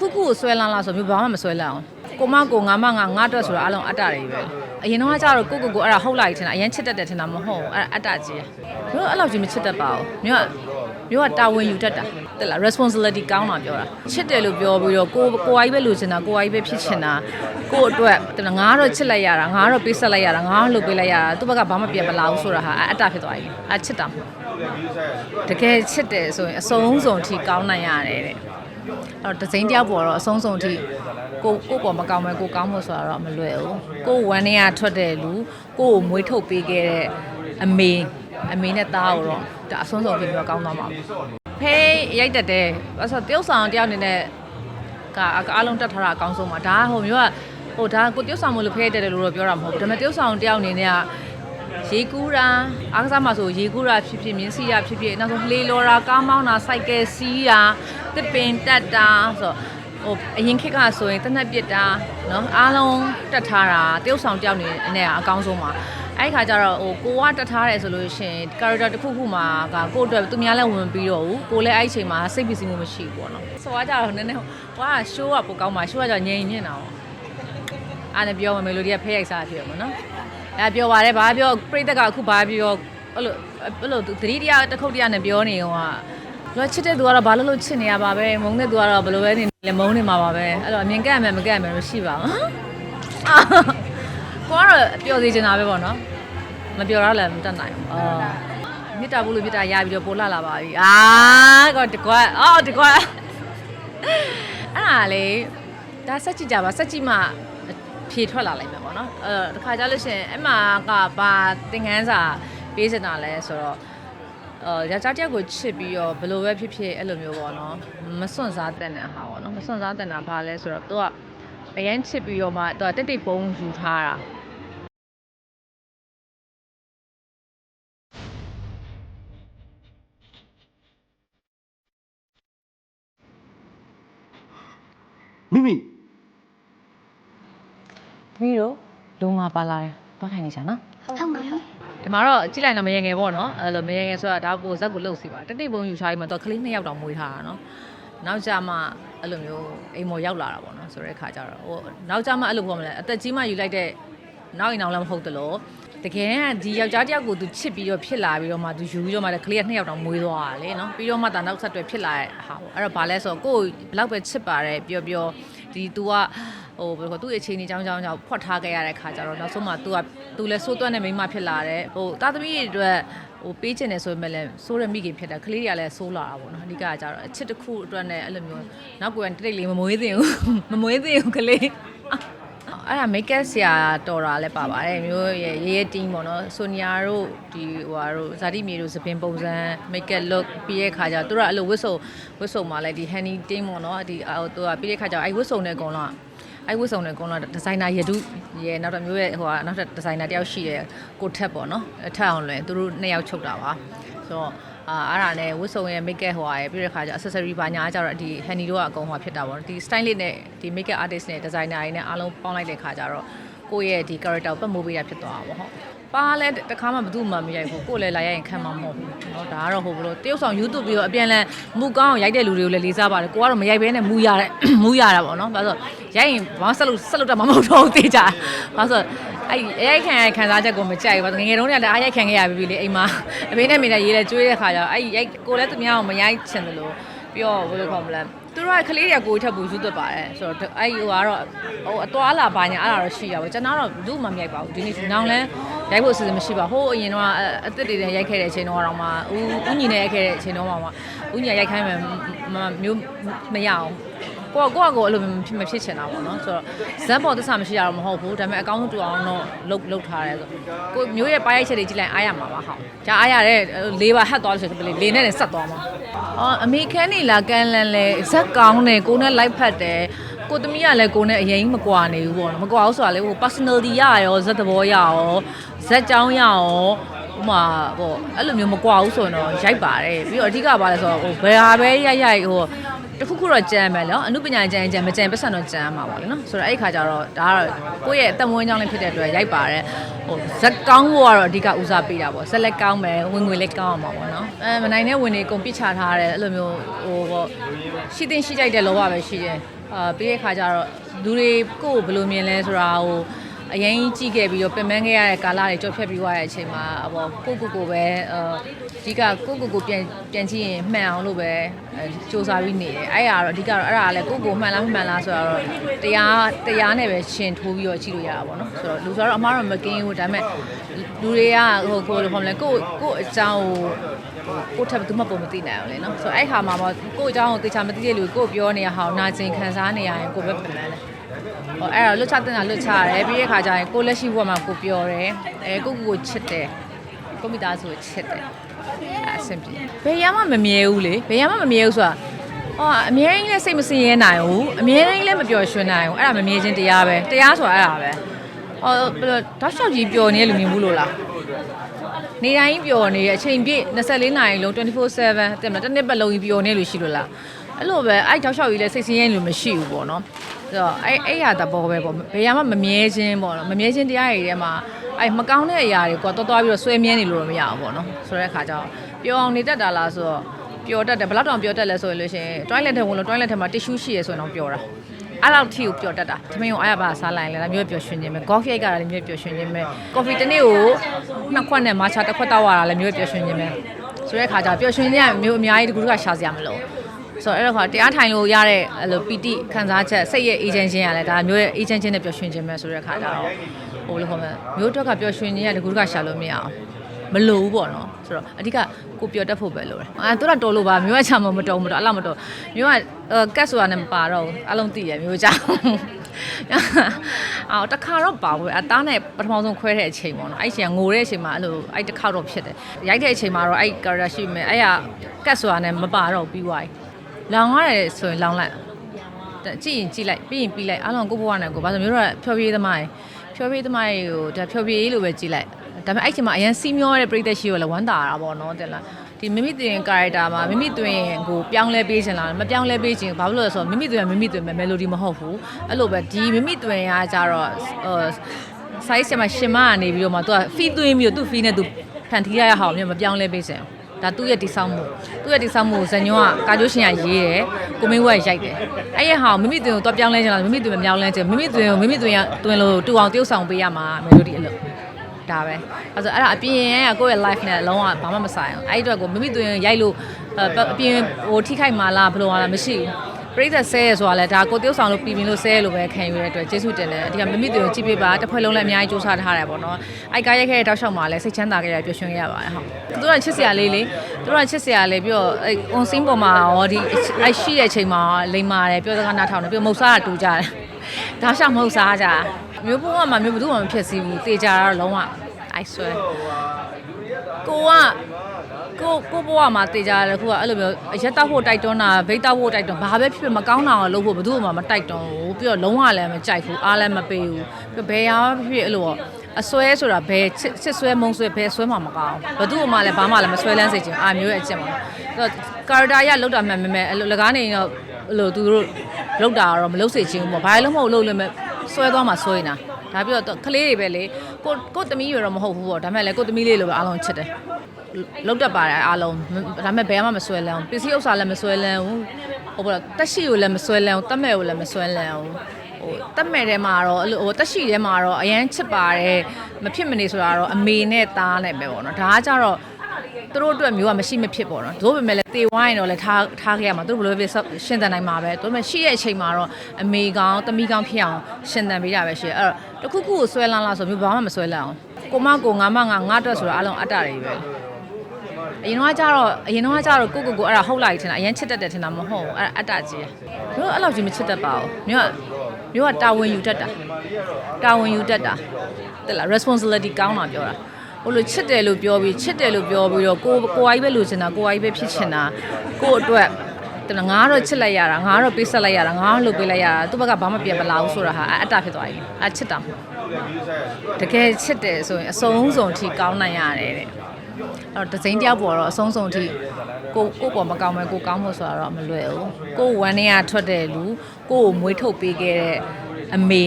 တစ်ခုခုကိုဆွဲလန်းလားဆိုမျိုးဘာမှမဆွဲလန်းအောင်ကိုမကိုငါမငါငါအတွက်ဆိုတာအလုံးအတ္တတွေပဲအရင်တော့ကကျတော့ကိုကိုကိုအဲ့ဒါဟုတ်လိုက်ထင်တာအရင်ချစ်တတ်တယ်ထင်တာမဟုတ်ဘူးအဲ့ဒါအတ္တကြီးမျိုးအဲ့လောက်ကြီးမချစ်တတ်ပါဘူးမျိုးကမျိုးကတာဝန်ယူတတ်တာတက်လား responsibility ကောင်းတာပြောတာချစ်တယ်လို့ပြောပြီးတော့ကိုကိုအိုင်းပဲလိုချင်တာကိုအိုင်းပဲဖြစ်ချင်တာကိုအတွက်တက်လားငါတော့ချစ်လိုက်ရတာငါတော့ပေးဆက်လိုက်ရတာငါတော့လုပ်ပေးလိုက်ရတာသူ့ဘက်ကဘာမှပြန်မလာဘူးဆိုတာဟာအတ္တဖြစ်သွားပြီအချစ်တာမဟုတ်တကယ်ချစ်တယ်ဆိုရင်အဆုံးစုံအထိကောင်းနိုင်ရတယ်တဲ့ အဲ့တော့ဒဇိန်တယောက်ပေါ်တော့အဆုံးစုံအထိကိုကိုပေါ်မကောင်းမဲကိုကောင်းဖို့ဆိုတာတော့မလွယ်ဘူးကိုဝမ်းနေရထွက်တဲ့လူကိုကိုမွေးထုတ်ပေးခဲ့တဲ့အမေအမေနဲ့သားကိုတော့ဒါအဆုံးစုံပြီးတော့ကောင်းသွားမှာပေါ့ဖေးရိုက်တတ်တယ်အဲ့ဆိုတယောက်ဆောင်တယောက်အနေနဲ့ကအားလုံးတက်ထားတာအကောင်းဆုံးပါဒါကဟိုမျိုးကဟိုဒါကိုတယောက်ဆောင်မလို့ဖေးရိုက်တတ်တယ်လို့တော့ပြောတာမဟုတ်ဘူးဒါပေမဲ့တယောက်ဆောင်တယောက်အနေနဲ့က ရေကူးတာအားကစားမှာဆိုရေကူးတာဖြစ်ဖြစ်မြင်းစီးတာဖြစ်ဖြစ်နောက်ဆုံးလှေလော်တာကားမောင်းတာစိုက်ကယ်စီးတာတစ်ပင်တက်တာဆိုတော့ဟိုအရင်ခေတ်ကဆိုရင်တနက်ပစ်တာเนาะအားလုံးတက်ထားတာတရုပ်ဆောင်တယောက်နေနဲ့အကောင်းဆုံးပါအဲ့ဒီခါကျတော့ဟိုကိုကတက်ထားတယ်ဆိုလို့ရှိရင် character တစ်ခုခုမှာကကိုယ့်အတွက်သူများလည်းဝင်ပြီးတော့ဘူးကိုလည်းအဲ့ဒီအချိန်မှာစိတ်ပစ္စည်းမှုမရှိဘူးပေါ့နော်ဆိုတော့ကြတော့နည်းနည်းဟိုက show ကပိုကောင်းပါ show ကကြငြိမ်ညင်တာပေါ့အားလည်းပြောမမယ်လို့ဒီကဖဲရိုက်စားဖြစ်မှာနော် အဲပြောပါတယ်ဘာပြောပြိတ္တကအခုဘာပြောအဲ့လိုအဲ့လိုသူသတိတရားတစ်ခုတည်းနဲ့ပြောနေဟိုကသူကချစ်တဲ့သူကတော့ဘာလို့လို့ချစ်နေရပါပဲမုန်းတဲ့သူကတော့ဘယ်လိုပဲနေလဲမုန်းနေမှာပါပဲအဲ့တော့အမြင်ကန့်မယ်မကန့်မယ်လို့ရှိပါဘူးအာကိုကတော့ပျော်စေချင်တာပဲပေါ့နော်မပျော်ရလည်းမတတ်နိုင်ဘူးအာမြစ်တာဘူးလို့မြစ်တာရပြီးတော့ပို့လာလာပါပြီအာကောတကွက်အော်တကွက်အဲ့ဒါလေဒါစက်ကြည့်ကြပါစက်ကြည့်မှ ဖြေထွက်လာလိုက်မယ်ပေါ့နော်အဲတခါကြလို့ရှရင်အဲ့မှာကဘာသင်ခန်းစာပေးစင်တာလဲဆိုတော့အဲယောက်ျားတစ်ယောက်ကိုချစ်ပြီးတော့ဘယ်လိုပဲဖြစ်ဖြစ်အဲ့လိုမျိုးပေါ့နော်မစွန့်စားတဲ့နဲ့ဟာပေါ့နော်မစွန့်စားတဲ့နာဘာလဲဆိုတော့သူကအရန်ချစ်ပြီးတော့မှသူကတိတ်တိတ်ပုံယူထားတာမိမိ ပြီးတော့လုံငါပါလာတယ်သွားခိုင်းနေချာနော်ဟုတ်ပါဘူးဒီမှာတော့ကြည့်လိုက်တော့မရေငယ်ပေါ့နော်အဲ့လိုမရေငယ်ဆိုတာဒါပိုဇက်ကိုလှုပ်စီပါတိတ်တိတ်ပုံယူထားပြီးမှတော့ကလေးနှစ်ယောက်တောင်မွေးထားတာနော်နောက်ကြမှာအဲ့လိုမျိုးအိမ်မော်ရောက်လာတာပေါ့နော်ဆိုတဲ့အခါကျတော့ဟိုနောက်ကြမှာအဲ့လိုပေါ့မလဲအသက်ကြီးမှယူလိုက်တဲ့နောက်အိမ်အောင်လည်းမဟုတ်တလို့တကယ်ကဒီယောက်ျားတစ်ယောက်ကိုသူချစ်ပြီးတော့ဖြစ်လာပြီးတော့မှသူယူပြီးတော့မှကလေးကနှစ်ယောက်တောင်မွေးသွားတာလေနော်ပြီးတော့မှဒါနောက်ဆက်တွဲဖြစ်လာတဲ့ဟာပေါ့အဲ့တော့ဘာလဲဆိုတော့ကိုယ်ဘလောက်ပဲချစ်ပါတယ်ပြောပြောဒီ तू က ဟိုဘယ်လိုခေါ်သူ့အခြေအနေကြောင်းကြောင်းကြောင့်ဖွက်ထားခဲ့ရတဲ့ခါကျတော့နောက်ဆုံးမှ तू က तू လည်းစိုးသွက်တဲ့မိန်းမဖြစ်လာတယ်ဟိုတာသမီးတွေအတွက်ဟိုပေးချင်တယ်ဆိုပေမဲ့လည်းစိုးရမိခင်ဖြစ်တယ်ကလေးတွေကလည်းစိုးလာတာပေါ့နော်အဓိကကကျတော့အချစ်တစ်ခုအတွက်နဲ့အဲ့လိုမျိုးနောက်ကွယ်တိတ်လေးမမွေးသင့်ဘူးမမွေးသင့်ဘူးကလေးအဲ့ဒါ make up ဆရာတော်တာလည်းပါပါတယ်မျိုးရဲ့ရဲရဲတင်းပေါ့နော်ဆိုနီယာတို့ဒီဟိုဟာတို့ဇာတိမြေတို့သပင်ပုံစံ make up look ပြီးရဲ့ခါကျတော့သူတို့ကအဲ့လိုဝစ်စုံဝစ်စုံမှာလည်းဒီ honey တင်းပေါ့နော်ဒီဟိုသူကပြီးရဲ့ခါကျတော့အဲ့ဝစ်စုံနဲ့အကုန်လုံးက အဲ့ဝတ်စုံတွေအကုန်လုံးဒီဇိုင်နာရတုရနောက်တစ်မျိုးရဲ့ဟိုကနောက်ထပ်ဒီဇိုင်နာတယောက်ရှိတယ်ကိုထက်ပေါ့နော်အထက်အောင်လွယ်သူတို့နှစ်ယောက်ချုပ်တာပါဆိုတော့အာအဲ့ဒါနဲ့ဝတ်စုံရဲ့ make up ဟိုဟာရဲ့ပြီးတဲ့ခါကျ accessory ဘာညာကျတော့ဒီ handy တို့ကအကုန်ဟိုဖြစ်တာပေါ့နော်ဒီ style လေးနဲ့ဒီ make up artist နဲ့ designer တွေနဲ့အားလုံးပေါင်းလိုက်တဲ့ခါကျတော့ကိုယ့်ရဲ့ဒီ character ကိုပတ်မိုးပေးတာဖြစ်သွားတာပေါ့ဟုတ် ပါလဲတခါမှဘယ်သူမှမရိုက်ဘူးကိုယ်လည်းလာရိုက်ရင်ခံမှာမဟုတ်ဘူးเนาะဒါကတော့ဟိုဘလို့တရုတ်ဆောင် YouTube ပြီးတော့အပြန်လန်မူကောင်းအောင်ရိုက်တဲ့လူတွေကိုလည်းလေးစားပါတယ်ကိုကတော့မရိုက်ဘဲနဲ့မူရတဲ့မူရတာပေါ့နော်ဘာလို့ရိုက်ရင်ဘာဆက်လို့ဆက်လို့တော့မမဟုတ်တော့ဘူးသိကြဘာလို့အဲ့ရိုက်ခံရခံစားချက်ကိုမကြိုက်ဘူးငငယ်တုန်းကလည်းအားရိုက်ခံခဲ့ရပြီလေအိမ်မှာအမေနဲ့မိနဲ့ရေးလဲကျွေးတဲ့ခါကျတော့အဲ့ရိုက်ကိုလည်းသူများအောင်မရိုက်ချင်တယ်လို့ပြောဘယ်လိုခေါ်မလဲသူတို့ကကလေးတွေကကိုယ်ထက်ပူယူသွတ်ပါတယ်ဆိုတော့အဲ့ဟိုကတော့ဟိုအသွားလာပါညာအဲ့ဒါတော့ရှိရပါဘူးကျွန်တော်တော့ဘူးမှမရိုက်ပါဘူးဒီနေ့နောင်လဲ ရိုက်ဖို့အစီအစဉ်မရှိပါဟိုးအရင်တော့အသက်တွေနဲ့ရိုက်ခဲ့တဲ့အချိန်တော့တော့မှဦးဦးညီနဲ့ရိုက်ခဲ့တဲ့အချိန်တော့မှဦးညီရိုက်ခိုင်းမယ်မျိုးမရအောင် ကိုကကိုကကိုအဲ့လိုမဖြစ်ချင်တာပေါ့နော်ဆိုတော့ဇက်ပေါ်သစ္စာမရှိတာတော့မဟုတ်ဘူးဒါပေမဲ့အကောင်းဆုံးတူအောင်တော့လုတ်လုတ်ထားတယ်ဆိုကိုမျိုးရဲ့ပါရိုက်ချက်တွေကြည့်လိုက်အားရမှာပါဟုတ်ဒါအားရတဲ့လေးပါဟတ်သွားလို့ဆိုတော့လေနဲ့နဲ့ဆက်သွားမှာအော်အမေခန်းနေလာကန်လန်လဲဇက်ကောင်းတယ်ကိုနဲ့လိုက်ဖက်တယ်ကိုသမီးကလည်းကိုနဲ့အရင်မကွာနေဘူးပေါ့နော်မကွာဘူးဆိုတာလေဟို personality ရရောဇက်သဘောရရောဇက်ကြောင်းရရောဥမာဟိုအဲ့လိုမျိုးမကွာဘူးဆိုရင်တော့ရိုက်ပါတယ်ပြီးတော့အဓိကပါလဲဆိုတော့ဟိုဘယ်ဟာပဲရိုက်ရိုက်ဟို တခုခုတော့ကြမ်းမယ်နော်အမှုပညာကြမ်းကြမ်းမကြမ်းပတ်စံတော့ကြမ်းမှာပါလေနော်ဆိုတော့အဲ့ဒီခါကျတော့ဒါကတော့ကိုယ့်ရဲ့အသက်မွေးကြောင်းလေးဖြစ်တဲ့အတွက်ရိုက်ပါတယ်ဟိုဇက်ကောင်းဖို့ကတော့အဓိကဦးစားပေးတာပေါ့ဇက်လက်ကောင်းမယ်ဝင်ငွေလက်ကောင်းအောင်ပါပေါ့နော်အဲမနိုင်တဲ့ဝင်တွေကုန်ပစ်ချထားတယ်အဲ့လိုမျိုးဟိုပေါ့ရှိတင်ရှိကြိုက်တဲ့လောဘပဲရှိတယ်အာပြီးတဲ့ခါကျတော့လူတွေကိုယ်ကိုဘယ်လိုမြင်လဲဆိုတာဟို အရင်ကြီးကြည့်ခဲ့ပြီးတော့ပြင်ပန်းခဲ့ရတဲ့ကာလတွေကြော်ဖြတ်ပြီးသွားတဲ့အချိန်မှာအပေါ်ကိုကိုကိုပဲအာအဓိကကိုကိုကိုပြန်ပြန်ကြည့်ရင်မှန်အောင်လို့ပဲစူးစမ်းပြီးနေတယ်အဲ့ဒါတော့အဓိကတော့အဲ့ဒါကလည်းကိုကိုမှန်လားမမှန်လားဆိုတော့တရားတရားနဲ့ပဲရှင်ထိုးပြီးတော့ကြည့်လို့ရတာပေါ့နော်ဆိုတော့လူဆိုတော့အမားတော့မကင်းဘူးဒါပေမဲ့လူတွေကဟိုကိုလိုခေါ်မလဲကိုကိုအကြောင်းကိုကိုထပ်ဘူးမပုံမသိနိုင်အောင်လေနော်ဆိုတော့အဲ့ခါမှာပေါ့ကို့အကြောင်းကိုတေချာမသိတဲ့လူကိုပြောနေရဟောင်းနာကျင်ခံစားနေရရင်ကိုပဲပြန်လဲ ဟောအဲ့တော့လွတ်ချတဲ့ကလွတ်ချရတယ်ပြီးတဲ့ခါကျရင်ကိုလက်ရှိဘဝမှာကိုပြောတယ်အဲကိုကိုကိုချစ်တယ်ကိုမိသားစုကိုချစ်တယ်အဲ့အဆင်ပြေဘယ်ရမှမမြဲဘူးလေဘယ်ရမှမမြဲဘူးဆိုတာဟောအမြဲတမ်းလည်းစိတ်မစင်ရဲနိုင်ဘူးအမြဲတမ်းလည်းမပျော်ရွှင်နိုင်ဘူးအဲ့ဒါမမြဲခြင်းတရားပဲတရားဆိုတာအဲ့ဒါပဲဟောဘယ်လိုတောက်လျှောက်ကြီးပျော်နေတဲ့လူမြင်ဘူးလို့လားနေတိုင်းပျော်နေတဲ့အချိန်ပြည့်24နာရီလုံး24/7တဲ့မလားတစ်နှစ်ပတ်လုံးကြီးပျော်နေလို့ရှိလို့လားအဲ့လိုပဲအဲ့တောက်လျှောက်ကြီးလဲစိတ်ဆင်းရဲလို့မရှိဘူးပေါ့နော် ဆိုတော့အဲ့အဲ့ရတဘောပဲပေါ့ဘယ်ရမှမမြဲခြင်းပေါ့နော်မမြဲခြင်းတရားတွေထဲမှာအဲ့မကောင်းတဲ့အရာတွေကိုတော့သွားပြီးတော့ဆွဲမြဲနေလို့တော့မရဘူးပေါ့နော်ဆိုတဲ့အခါကျတော့ပျော်အောင်နေတတ်တာလားဆိုတော့ပျော်တတ်တယ်ဘယ်လောက်တောင်ပျော်တတ်လဲဆိုရင်လို့ရှိရင် toilet ထဲဝင်လို့ toilet ထဲမှာ tissue ရှိရဆိုရင်တော့ပျော်တာအဲ့လောက်ထိကိုပျော်တတ်တာသမင်းကိုအားရပါစားလိုက်ရင်လည်းဒါမျိုးပျော်ရွှင်ခြင်းပဲ coffee ကလည်းမျိုးပျော်ရွှင်ခြင်းပဲ coffee တစ်နေ့ကိုနှစ်ခွက်နဲ့ matcha တစ်ခွက်တောက်ရတာလည်းမျိုးပျော်ရွှင်ခြင်းပဲဆိုတဲ့အခါကျပျော်ရွှင်ခြင်းကမျိုးအများကြီးတကူတကရှာစရာမလို ဆိုတော့အဲ့တော့ခါတရားထိုင်လို့ရတဲ့အဲ့လိုပီတိခံစားချက်စိတ်ရဲ့ agent ချင်းကလည်းဒါမျိုးရဲ့ agent ချင်းနဲ့ပျော်ရွှင်ခြင်းပဲဆိုတဲ့အခါကျတော့ဟိုလိုခေါ်မယ်မျိုးတော့ကပျော်ရွှင်ခြင်းကတကူတကရှာလို့မရအောင်မလိုဘူးပေါ့နော်ဆိုတော့အဓိကကိုပျော်တတ်ဖို့ပဲလိုတယ်အဲသူတော့တော်လို့ပါမျိုးကချမ်းမမတော်မတော်အဲ့လောက်မတော်မျိုးကကတ်ဆိုတာနဲ့မပါတော့ဘူးအလုံးသိရမျိုးကြောင့်အော်တခါတော့ပါဘူးအသားနဲ့ပထမဆုံးခွဲတဲ့အချိန်ပေါ့နော်အဲ့ချိန်ကငိုတဲ့အချိန်မှာအဲ့လိုအဲ့တစ်ခါတော့ဖြစ်တယ်ရိုက်တဲ့အချိန်မှာတော့အဲ့ character ရှိမယ်အဲ့ကကတ်ဆိုတာနဲ့မပါတော့ပြီးသွားပြီ လောင်ရတယ်ဆိုရင်လောင်လိုက်ကြည့်ရင်ကြည့်လိုက်ပြီးရင်ပြီးလိုက်အားလုံးကိုဘဝနဲ့ကိုဘာလို့မျိုးတော့ဖြောပြေးသမားရေဖြောပြေးသမားရေကိုဒါဖြောပြေးလို့ပဲကြည့်လိုက်ဒါပေမဲ့အဲ့ချိန်မှာအရန်စီးမျောတဲ့ပြိသက်ရှိရောလဲဝမ်းသာတာပေါ့နော်တင်လားဒီမိမိတွင် character မှာမိမိတွင်ကိုပြောင်းလဲပေးခြင်းလားမပြောင်းလဲပေးခြင်းဘာလို့လဲဆိုတော့မိမိတွင်မိမိတွင်ပဲ melody မဟုတ်ဘူးအဲ့လိုပဲဒီမိမိတွင်ကကြတော့ဆိုင်ဆရာမရှင်မကနေပြီးတော့မှသူက fee တွင်းပြီးတော့သူ fee နဲ့သူဖန်တီးရရအောင်မြင်မပြောင်းလဲပေးခြင်း ဒါသူ့ရဲ့တိဆောက်မှုသူ့ရဲ့တိဆောက်မှုဇညွန်ကကာကျိုးရှင်ကရေးတယ်ကိုမင်းဝက်ရိုက်တယ်အဲ့ရဟာမိမိတွင်ကိုတော့ပြောင်းလဲချင်လားမိမိတွင်မပြောင်းလဲချင်မိမိတွင်ကိုမိမိတွင်ကတွင်လို့တူအောင်တိ ਉ ဆောင်ပေးရမှာ melody အလုပ်ဒါပဲအဲဆိုအဲ့ဒါအပြင်ကကိုယ့်ရဲ့ life နဲ့လုံးဝဘာမှမဆိုင်အောင်အဲ့ဒီအတွက်ကိုမိမိတွင်ရိုက်လို့အပြင်ဟိုထိခိုက်မှာလားဘယ်လိုမှလားမရှိဘူး ပြိသက်ဆဲရဆိုတာလဲဒါကိုတိ ਉ ဆောင်လို့ပြည်ပင်လို့ဆဲရလို့ပဲခံယူရတဲ့အတွက်ကျေးဇူးတင်တယ်အဓိကမိမိတွင်ကိုကြည့်ပေးပါတစ်ဖွဲ့လုံးလည်းအများကြီးစူးစမ်းထားတယ်ပေါ့နော်အိုက်ကားရိုက်ခဲ့တဲ့တောက်လျှောက်မှာလည်းစိတ်ချမ်းသာခဲ့ရပျော်ရွှင်ခဲ့ရပါတယ်ဟုတ်သူတို့ကချစ်စရာလေးလေသူတို့ကချစ်စရာလေးပြီးတော့အဲ့ on scene ပေါ်မှာရောဒီအဲ့ရှိတဲ့အချိန်မှာလိမ္မာတယ်ပြောစကားနားထောင်တယ်ပြီးတော့မုတ်စားကတူကြတယ်ဒါရှောက်မုတ်စားကြမျိုးပုံကမှမျိုးဘယ်သူမှမဖြစ်စီဘူးတေချာတော့လုံးဝ I swear ကိုက ကိုကိုဘဝမှာတေကြတယ်ခုကအဲ့လိုမျိုးအရက်တောက်ဖို့တိုက်တွန်းတာဗိတ်တောက်ဖို့တိုက်တွန်းဘာပဲဖြစ်ဖြစ်မကောင်းတာကိုလုပ်ဖို့ဘယ်သူမှမတိုက်တွန်းဘူးပြီးတော့လုံးဝလည်းမကြိုက်ဘူးအားလည်းမပေးဘူးပြီးဘယ်ရာဖြစ်ဖြစ်အဲ့လိုအစွဲဆိုတာဘယ်ချစ်ဆွဲမုံဆွဲဘယ်ဆွဲမှမကောင်းဘယ်သူမှလည်းဘာမှလည်းမဆွဲလန်းစေချင်အာမျိုးရဲ့အချက်ပါဆိုတော့ကာရတာရလောက်တာမှန်မှန်အဲ့လိုလကားနေတော့အဲ့လိုသူတို့လောက်တာတော့မလောက်စေချင်ဘူးပေါ့ဘာလည်းမဟုတ်လို့လည်းဆွဲသွားမှဆွဲနေတာ ဒါပြီးတော့ကလေးတွေပဲလေကိုကိုသမီးရတော့မဟုတ်ဘူးပေါ့ဒါပေမဲ့လည်းကိုသမီးလေးလိုပဲအားလုံးချစ်တယ်လောက်တတ်ပါတယ်အားလုံးဒါပေမဲ့ဘယ်မှမဆွဲလန်းဘူးပစ္စည်းဥစ္စာလည်းမဆွဲလန်းဘူးဟိုပေါ့တက်ရှိကိုလည်းမဆွဲလန်းဘူးတက်မဲ့ကိုလည်းမဆွဲလန်းဘူးဟိုတက်မဲ့ထဲမှာတော့အဲ့လိုဟိုတက်ရှိထဲမှာတော့အရန်ချစ်ပါတယ်မဖြစ်မနေဆိုတာတော့အမေနဲ့သားနဲ့ပဲပေါ့နော်ဒါကကြတော့ သူတို့အတွက်မျိုးကမရှိမဖြစ်ပေါ့နော်တို့ပေမဲ့လည်းတေဝိုင်းတော့လည်းထားထားခဲ့ရမှာသူတို့ဘယ်လိုပဲရှင်းတန်နိုင်မှာပဲတို့ပေမဲ့ရှိတဲ့အချိန်မှာတော့အမေကောင်သမီးကောင်ဖြစ်အောင်ရှင်းတန်ပေးတာပဲရှိအဲ့တော့တခုခုကိုဆွဲလန်းလားဆိုမျိုးဘာမှမဆွဲလန်းအောင်ကိုမကိုငါမငါငါအတွက်ဆိုတာအလုံးအတ္တတွေပဲအရင်တော့ကျတော့အရင်တော့ကျတော့ကိုကိုကိုအဲ့ဒါဟုတ်လိုက်ထင်တာအရင်ချစ်တတ်တယ်ထင်တာမဟုတ်ဘူးအဲ့ဒါအတ္တကြီးမျိုးအဲ့လောက်ကြီးမချစ်တတ်ပါဘူးမျိုးကမျိုးကတာဝန်ယူတတ်တာတာဝန်ယူတတ်တာတဲ့လား responsibility ကောင်းတာပြောတာ ဟိုလိုချစ်တယ်လို့ပြောပြီးချစ်တယ်လို့ပြောပြီးတော့ကိုကိုအိုင်းပဲလိုချင်တာကိုအိုင်းပဲဖြစ်ချင်တာကိုအတွက်တငါတော့ချစ်လိုက်ရတာငါတော့ပေးဆက်လိုက်ရတာငါတော့လုပ်ပေးလိုက်ရတာသူ့ဘက်ကဘာမှပြန်မလာဘူးဆိုတာဟာအတ္တဖြစ်သွားပြီအချစ်တာမဟုတ်တကယ်ချစ်တယ်ဆိုရင်အဆုံးစုံထိကောင်းနိုင်ရတယ်တဲ့အဲ့တော့ဒဇိန်တယောက်ပေါ်တော့အဆုံးစုံထိကိုကိုပေါ်မကောင်းမဲကိုကောင်းဖို့ဆိုတာတော့မလွယ်ဘူးကိုဝမ်းထဲကထွက်တဲ့လူကိုကိုမွေးထုတ်ပေးခဲ့တဲ့အမေ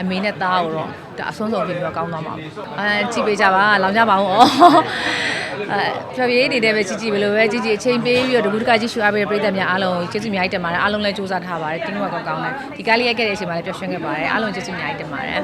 အမေနဲ့သားကိုတော့ဒါအဆုံးဆုံးပြင်ပြီးတော့ကောင်းသွားမှာပေါ့အဲကြည့်ပေးကြပါလောင်ကြပါဦးဩအဲဖြော်ပြေးနေတဲ့ပဲကြည့်ကြည့်ဘယ်လိုပဲကြည့်ကြည့်အချိန်ပေးပြီးတော့တကူတကကြည့်ရှူအားပေးတဲ့ပရိသတ်များအားလုံးကျေးဇူးအများကြီးတင်ပါတယ်အားလုံးလည်းစူးစမ်းထားပါတယ်တင်းဝက်ကောင်းကောင်းနဲ့ဒီကားလေးရိုက်ခဲ့တဲ့အချိန်မှာလည်းပျော်ရွှင်ခဲ့ပါတယ်အားလုံးကျေးဇူးအများကြီးတင်ပါတယ်